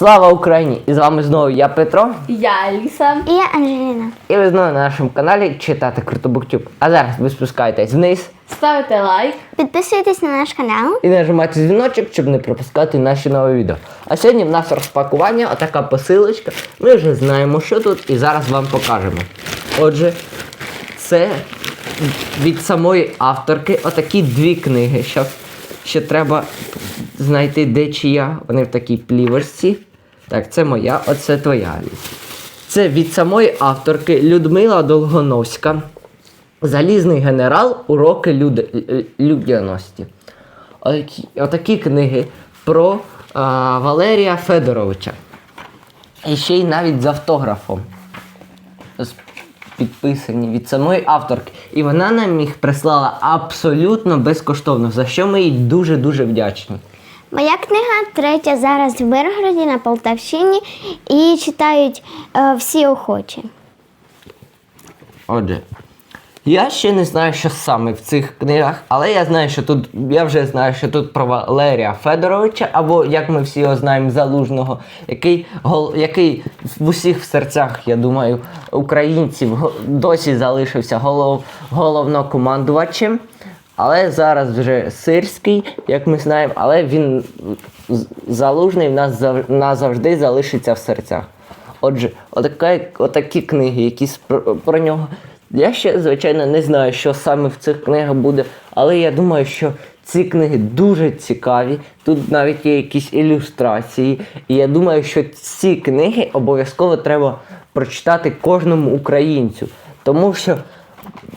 Слава Україні! І з вами знову я Петро. Я Аліса. І я Анжеліна. І ви знову на нашому каналі читати Круто Буктюб. А зараз ви спускаєтесь вниз Ставте лайк. Підписуйтесь на наш канал. і нажимайте дзвіночок, щоб не пропускати наші нові відео. А сьогодні в нас розпакування, отака посилочка. Ми вже знаємо, що тут, і зараз вам покажемо. Отже, це від самої авторки отакі дві книги. Що, що треба знайти, де чия. Вони в такій плівочці. Так, це моя, оце твоя Це від самої авторки Людмила Долгоновська. Залізний генерал. Уроки люд... людяності. Отакі, отакі книги про а, Валерія Федоровича. І ще й навіть з автографом. Підписані від самої авторки. І вона нам їх прислала абсолютно безкоштовно, за що ми їй дуже-дуже вдячні. Моя книга третя зараз в Миргороді на Полтавщині і читають е, всі охочі. Отже, я ще не знаю, що саме в цих книгах, але я знаю, що тут. Я вже знаю, що тут про Валерія Федоровича, або як ми всі його знаємо, залужного, який, гол, який в усіх серцях, я думаю, українців досі залишився голов, головнокомандувачем. Але зараз вже сирський, як ми знаємо, але він залужний в нас зав- назавжди залишиться в серцях. Отже, отака, отакі книги, які про нього. Я ще, звичайно, не знаю, що саме в цих книгах буде, але я думаю, що ці книги дуже цікаві. Тут навіть є якісь ілюстрації. І я думаю, що ці книги обов'язково треба прочитати кожному українцю. Тому що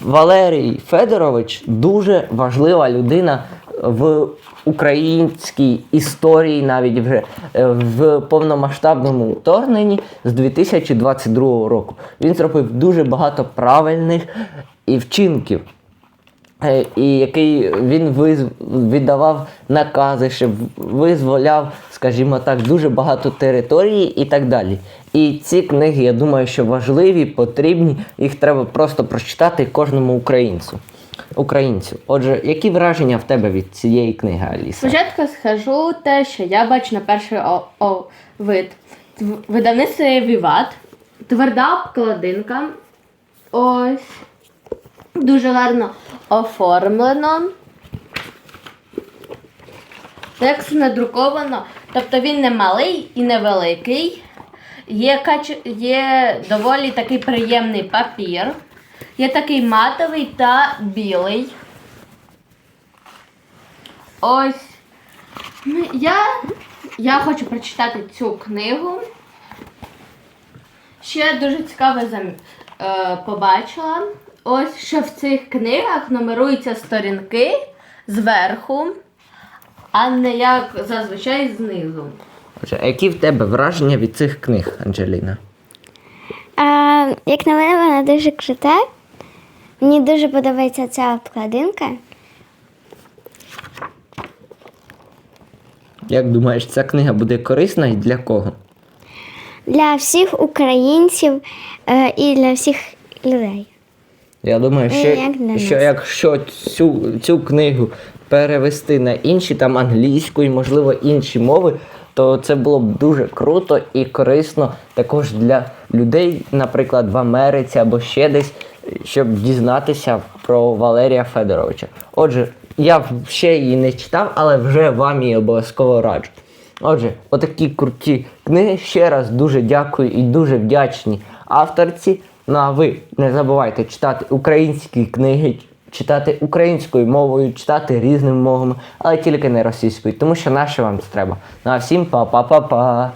Валерій Федорович дуже важлива людина в українській історії, навіть вже е, в повномасштабному вторгненні з 2022 року. Він зробив дуже багато правильних і вчинків. Е, і який він віддавав накази, щоб визволяв, скажімо так, дуже багато території і так далі. І ці книги, я думаю, що важливі, потрібні, їх треба просто прочитати кожному українцю. Українцю. Отже, які враження в тебе від цієї книги, Аліса? Спочатку скажу те, що я бачу на перший о, о, вид. Тв- Видавництво Віват. Тверда обкладинка. Ось. Дуже гарно оформлено. Текст надруковано. Тобто він не малий і не великий. Є, кач... є доволі такий приємний папір. Є такий матовий та білий. Ось. Ну, Я, я хочу прочитати цю книгу. Ще дуже цікаве е, побачила. Ось що в цих книгах нумеруються сторінки зверху, а не як зазвичай знизу. Отже, а які в тебе враження від цих книг, Анджеліна? А, як на мене, вона дуже крута. Мені дуже подобається ця обкладинка. Як думаєш, ця книга буде корисна і для кого? Для всіх українців е, і для всіх людей. Я думаю, Ну, що, як що якщо цю, цю книгу перевести на інші, там англійську і, можливо, інші мови, то це було б дуже круто і корисно також для людей, наприклад, в Америці або ще десь, щоб дізнатися про Валерія Федоровича. Отже, я ще її не читав, але вже вам її обов'язково раджу. Отже, отакі круті книги. Ще раз дуже дякую і дуже вдячні авторці. Ну а ви не забувайте читати українські книги, читати українською мовою, читати різними мовами, але тільки не російською, тому що наше вам це треба. Ну а всім па-па-па-па!